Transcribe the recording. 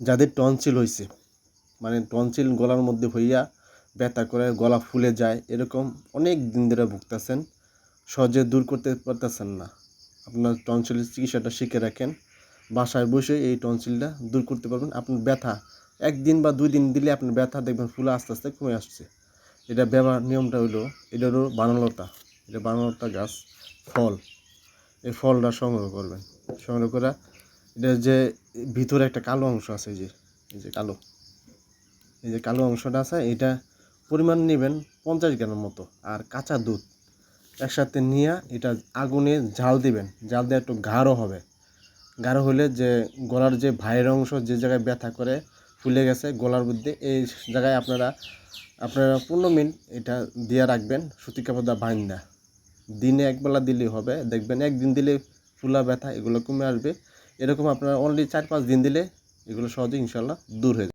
যাদের টনসিল হয়েছে মানে টনসিল গলার মধ্যে হইয়া ব্যথা করে, গলা ফুলে যায়, এরকম অনেক দিন ধরে ভুগতেছেন, সহজে দূর করতে পারতেছেন না। আপনার টনসিলের চিকিৎসাটা শিখে রাখেন, বাসায় বসে এই টনসিলটা দূর করতে পারবেন। আপনার ব্যথা, একদিন বা দুই দিন দিলে আপনার ব্যথা দেখবেন ফুলে আস্তে আস্তে কমে আসছে। এটা ব্যবহার নিয়মটা হলো এটা হলো বানলতা, এটা বানলতা গাছ, ফল, এই ফলটা সংগ্রহ করবেন। সংগ্রহ করা এটা যে ভিতরে একটা কালো অংশ আছে যে, এই যে কালো। এই যে কালো অংশটা আছে, এটা পরিমাণ নেবেন পঞ্চাশ গ্রামের মতো। আর কাঁচা দুধ একসাথে নিয়ে এটা আগুনে ঝাল দিবেন। জাল দিয়ে একটু গাঢ় হবে। গাঢ় হলে যে গলার যে ভাইয়ের অংশ যে জায়গায় ব্যথা করে, ফুলে গেছে, গলার মধ্যে এই জায়গায় আপনারা আপনারা পনেরো মিনিট এটা দিয়ে রাখবেন, সুতি কাপড় বাইন্দা দিনে একবেলা দিলেই হবে। দেখবেন একদিন দিলে ফুলা ব্যথা, এগুলো কমে আসবে। এরকম আপনারা অনলি চার পাঁচ দিন দিলে এগুলো সহজে ইনশাল্লাহ দূর হয়ে